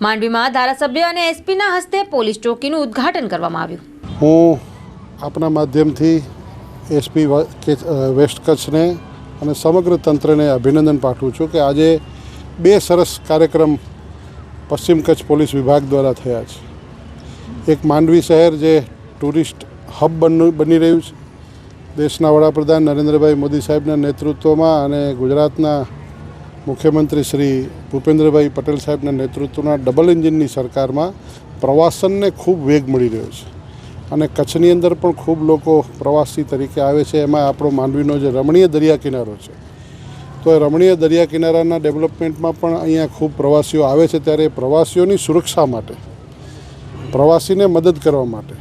માંડવીમાં ધારાસભ્ય અને એસપીના હસ્તે પોલીસ ચોકીનું ઉદ્ઘાટન કરવામાં આવ્યું. હું આપના માધ્યમથી એસપી વેસ્ટ કચ્છને અને સમગ્ર તંત્રને અભિનંદન પાઠવું છું કે આજે બે સરસ કાર્યક્રમ પશ્ચિમ કચ્છ પોલીસ વિભાગ દ્વારા થયા છે. એક માંડવી શહેર જે ટુરિસ્ટ હબ બન રહ્યું છે. દેશના વડાપ્રધાન નરેન્દ્રભાઈ મોદી સાહેબના નેતૃત્વમાં અને ગુજરાતના મુખ્યમંત્રી શ્રી ભૂપેન્દ્રભાઈ પટેલ સાહેબના નેતૃત્વના ડબલ એન્જિનની સરકારમાં પ્રવાસનને ખૂબ વેગ મળી રહ્યો છે. અને કચ્છની અંદર પણ ખૂબ લોકો પ્રવાસી તરીકે આવે છે. એમાં આપણો માંડવીનો જે રમણીય દરિયા કિનારો છે, તો એ રમણીય દરિયા કિનારાના ડેવલપમેન્ટમાં પણ અહીંયા ખૂબ પ્રવાસીઓ આવે છે. ત્યારે પ્રવાસીઓની સુરક્ષા માટે, પ્રવાસીને મદદ કરવા માટે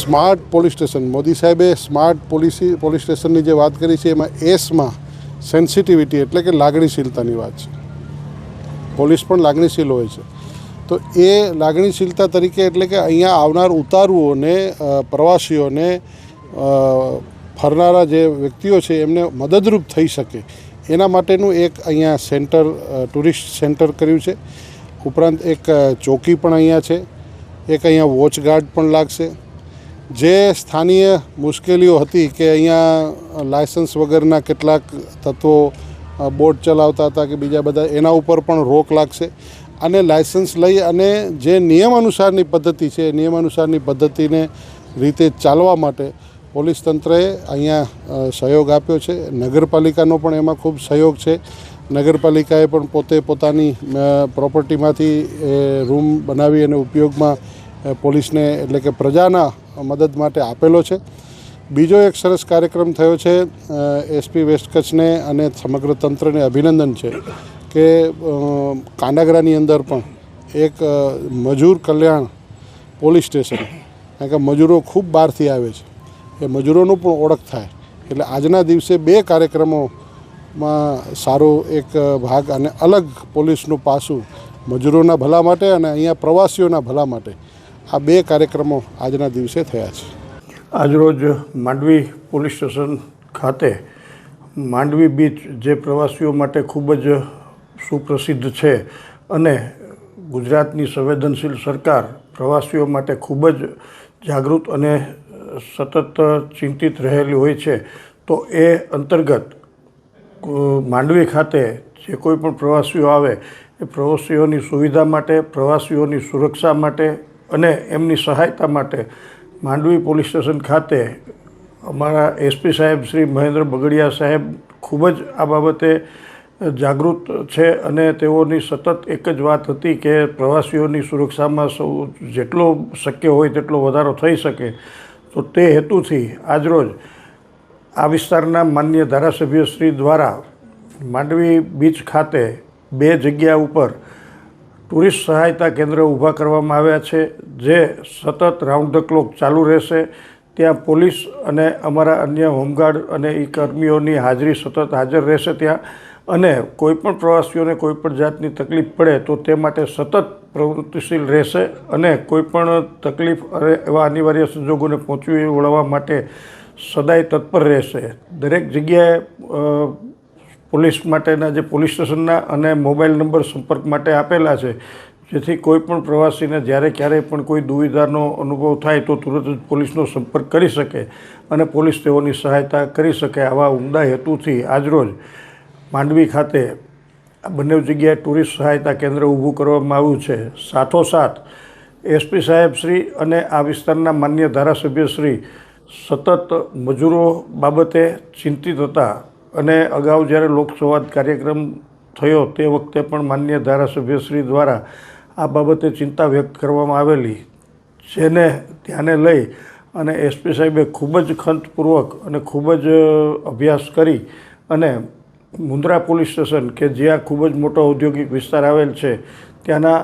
સ્માર્ટ પોલીસ સ્ટેશન, મોદી સાહેબે સ્માર્ટ પોલિસી, પોલીસ સ્ટેશનની જે વાત કરી છે, એમાં એસમાં સેન્સિટિવિટી એટલે કે લાગણીશીલતાની વાત છે. પોલીસ પણ લાગણીશીલ હોય છે. તો એ લાગણીશીલતા તરીકે એટલે કે અહીંયા આવનાર ઉતારુઓને પ્રવાસીઓને ફરનારા જે વ્યક્તિઓ છે એમને મદદરૂપ થઈ શકે. એના માટેનું એક અહીંયા સેન્ટર ટુરિસ્ટ સેન્ટર કર્યું છે. ઉપરાંત એક ચોકી પણ અહીંયા છે. એક અહીંયા વોચગાર્ડ પણ લાગશે. જે સ્થાનીય મુશ્કેલીઓ હતી કે અહીંયા લાયસન્સ વગરના કેટલાક તત્વો બોટ ચલાવતા હતા કે બીજા બધા, એના ઉપર પણ રોક લાગશે. અને લાયસન્સ લઈ અને જે નિયમ અનુસારની પદ્ધતિ છે નિયમ અનુસારની પદ્ધતિને રીતે ચાલવા માટે પોલીસ તંત્રએ અહીંયા સહયોગ આપ્યો છે. નગરપાલિકાનો પણ એમાં ખૂબ સહયોગ છે. નગરપાલિકાએ પણ પોતે પોતાની પ્રોપર્ટીમાંથી રૂમ બનાવી અને ઉપયોગમાં પોલીસને એટલે કે પ્રજાના મદદ માટે આપેલો છે. બીજો એક સરસ કાર્યક્રમ થયો છે એસપી વેસ્ટ કચ્છને અને સમગ્ર તંત્રને અભિનંદન છે કે કાંડાગરાની અંદર પણ એક મજૂર કલ્યાણ પોલીસ સ્ટેશન, કારણ કે મજૂરો ખૂબ બહારથી આવે છે. એ મજૂરોનું પણ ઓળખ થાય. એટલે આજના દિવસે બે કાર્યક્રમોમાં સારો એક ભાગ અને અલગ પોલીસનું પાસું મજૂરોના ભલા માટે અને અહીંયા પ્રવાસીઓના ભલા માટે આ બે કાર્યક્રમો આજના દિવસે થયા છે. આજરોજ માંડવી પોલીસ સ્ટેશન ખાતે માંડવી બીચ જે પ્રવાસીઓ માટે ખૂબ જ સુપ્રસિદ્ધ છે અને ગુજરાતની સંવેદનશીલ સરકાર પ્રવાસીઓ માટે ખૂબ જ જાગૃત અને સતત ચિંતિત રહેલી હોય છે, તો એ અંતર્ગત માંડવી ખાતે જે કોઈ પણ પ્રવાસીઓ આવે, એ પ્રવાસીઓની સુવિધા માટે, પ્રવાસીઓની સુરક્ષા માટે અને એમની સહાયતા માટે માંડવી પોલીસ સ્ટેશન ખાતે અમારા એસપી સાહેબ શ્રી મહેન્દ્ર બગડિયા સાહેબ ખૂબ જ આ બાબતે જાગૃત છે અને તેઓની સતત એક જ વાત હતી કે પ્રવાસીઓની સુરક્ષામાં સૌ જેટલો શક્ય હોય તેટલો વધારો થઈ શકે. તો તે હેતુથી આજરોજ આ વિસ્તારના માન્ય ધારાસભ્યશ્રી દ્વારા માંડવી બીચ ખાતે બે જગ્યા ઉપર ટુરિસ્ટ સહાયતા કેન્દ્ર ઊભા કરવામાં આવ્યા છે, જે સતત રાઉન્ડ ધ ક્લોક ચાલુ રહેશે. ત્યાં પોલીસ અને અમારા અન્ય હોમગાર્ડ અને એ કર્મીઓની હાજરી સતત હાજર રહેશે ત્યાં. અને કોઈપણ પ્રવાસીઓને કોઈપણ જાતની તકલીફ પડે તો તે માટે સતત પ્રવૃત્તિશીલ રહેશે અને કોઈપણ તકલીફ અને એવા અનિવાર્ય સંજોગોને પહોંચવી વળવા માટે સદાય તત્પર રહેશે. દરેક જગ્યાએ પોલીસ માટેના જે પોલીસ સ્ટેશનના અને મોબાઈલ નંબર સંપર્ક માટે આપેલા છે, જેથી કોઈ પણ પ્રવાસીને જ્યારે ક્યારેય પણ કોઈ દુવિધાનો અનુભવ થાય તો તુરંત જ પોલીસનો સંપર્ક કરી શકે અને પોલીસ તેઓની સહાયતા કરી શકે આવા ઉમદા હેતુથી આજરોજ માંડવી ખાતે આ બંને જગ્યાએ ટુરિસ્ટ સહાયતા કેન્દ્ર ઊભું કરવામાં આવ્યું છે. સાથોસાથ, એસપી સાહેબ શ્રી અને આ વિસ્તારના માન્ય ધારાસભ્ય શ્રી સતત મજૂરો બાબતે ચિંતિત હતા. અને અગાઉ જ્યારે લોકસંવાદ કાર્યક્રમ થયો તે વખતે પણ માન્ય ધારાસભ્યશ્રી દ્વારા આ બાબતે ચિંતા વ્યક્ત કરવામાં આવેલી, જેને ધ્યાને લઈ અને એસપી સાહેબે ખૂબ જ ખંતપૂર્વક અને ખૂબ જ અભ્યાસ કરી અને મુન્દ્રા પોલીસ સ્ટેશન, કે જ્યાં ખૂબ જ મોટો ઔદ્યોગિક વિસ્તાર આવેલ છે, ત્યાંના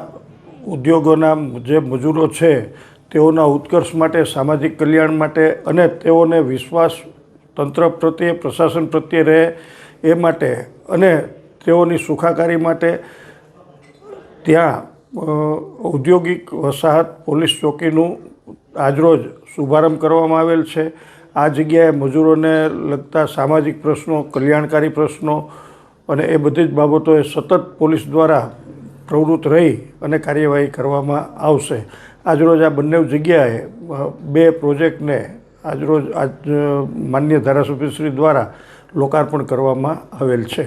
ઉદ્યોગોના જે મજૂરો છે, તેઓના ઉત્કર્ષ માટે, સામાજિક કલ્યાણ માટે અને તેઓને વિશ્વાસ તંત્ર પ્રત્યે, પ્રશાસન પ્રત્યે રહે એ માટે અને તેઓની સુખાકારી માટે ત્યાં ઔદ્યોગિક વસાહત પોલીસ ચોકીનું આજરોજ શુભારંભ કરવામાં આવેલ છે. આ જગ્યાએ મજૂરોને લગતા સામાજિક પ્રશ્નો, કલ્યાણકારી પ્રશ્નો અને એ બધી જ બાબતોએ સતત પોલીસ દ્વારા પ્રવૃત્ત રહી અને કાર્યવાહી કરવામાં આવશે. આજરોજ આ બંને જગ્યાએ બે પ્રોજેક્ટને આજરોજ આજ માન્ય ધારાસભ્યશ્રી દ્વારા લોકાર્પણ કરવામાં આવેલ છે.